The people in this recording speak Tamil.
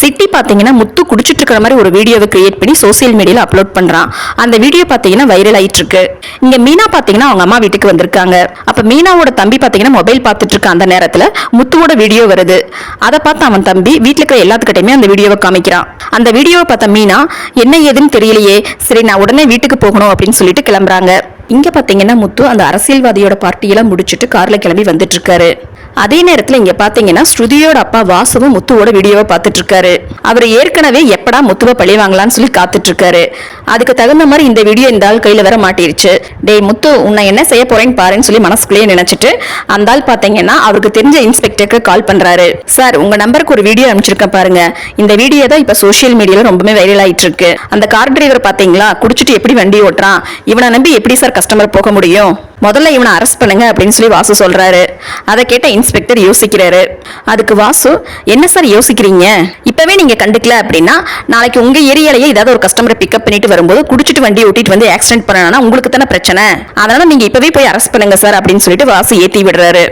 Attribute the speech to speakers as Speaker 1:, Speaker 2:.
Speaker 1: சிட்டி பார்த்தீங்கன்னா முத்து குடிச்சிட்டு இருக்கிற மாதிரி ஒரு வீடியோவை கிரியேட் பண்ணி சோசியல் மீடியாவில் அப்லோட் பண்ணுறான் அந்த வீடியோ பார்த்தீங்கன்னா வைரல் ஆயிட்டு இருக்கு இங்கே மீனா பார்த்தீங்கன்னா அவங்க அம்மா வீட்டுக்கு வந்திருக்காங்க. அப்போ மீனாவோட தம்பி பார்த்தீங்கன்னா மொபைல் பார்த்துட்டு இருக்க அந்த நேரத்தில். முத்துவோட வீடியோ வருது. அதை பார்த்து அவன் தம்பி வீட்டில் இருக்கிற எல்லாத்துக்கிட்டையுமே அந்த வீடியோவை காமிக்கிறான். அந்த வீடியோவை பார்த்த மீனா என்ன ஏதுன்னு தெரியலையே. சரி நான் உடனே வீட்டுக்கு போகணும் அப்படின்னு சொல்லிட்டு கிளம்புறாங்க. இங்க பாத்தீங்கன்னா முத்து அந்த அரசியல்வாதியோட பார்ட்டியெல்லாம் முடிச்சிட்டு கார்ல கிளம்பி வந்துட்டு இருக்காரு அதே நேரத்துல இங்க பாத்தீங்கன்னா ஸ்ருதியோட அப்பா வாசுவும் முத்துவோட வீடியோவை பார்த்துட்டு இருக்காரு அவர் ஏற்கனவே எப்படா முத்துவை பழி வாங்கலாம்னு சொல்லி காத்துட்டு இருக்காரு அதுக்கு தகுந்த மாதிரி இந்த வீடியோ இந்த ஆள் கையில வர மாட்டிருச்சு. டேய் முத்து உன்னை என்ன செய்ய போறேன்னு பாருன்னு சொல்லி மனசுக்குள்ளேயே நினைச்சிட்டு அந்த ஆள் பாத்தீங்கன்னா அவருக்கு தெரிஞ்ச இன்ஸ்பெக்டருக்கு கால் பண்றாரு. சார் உங்க நம்பருக்கு ஒரு வீடியோ அனுப்பிச்சிருக்கேன் பாருங்க. இந்த வீடியோ தான் இப்ப சோஷியல் மீடியால ரொம்பவே வைரல் ஆயிட்டு இருக்கு அந்த கார் டிரைவர் பாத்தீங்களா? குடிச்சிட்டு எப்படி வண்டி ஓட்டுறான்? இவனை நம்பி எப்படி சார் கஸ்டமர் போக முடியும் முதல்ல இவனை அரெஸ்ட் பண்ணுங்க அப்படின்னு சொல்லி வாசு சொல்றாரு. அதை கேட்ட இன்ஸ்பெக்டர் யோசிக்கிறாரு. அதுக்கு வாசு என்ன சார் யோசிக்கிறீங்க? இப்பவே நீங்க கண்டுக்கல அப்படின்னா நாளைக்கு உங்க ஏரியாலயே ஏதாவது ஒரு கஸ்டமரை பிக்கப் பண்ணிட்டு வரும்போது குடிச்சிட்டு வண்டி ஓட்டிட்டு வந்து ஆக்சிடென்ட் பண்ணனா உங்களுக்கு தானே பிரச்சனை. அதனால நீங்க இப்பவே போய் அரெஸ்ட் பண்ணுங்க சார் அப்படின்னு சொல்லிட்டு வாசு ஏத்தி விடுறாரு.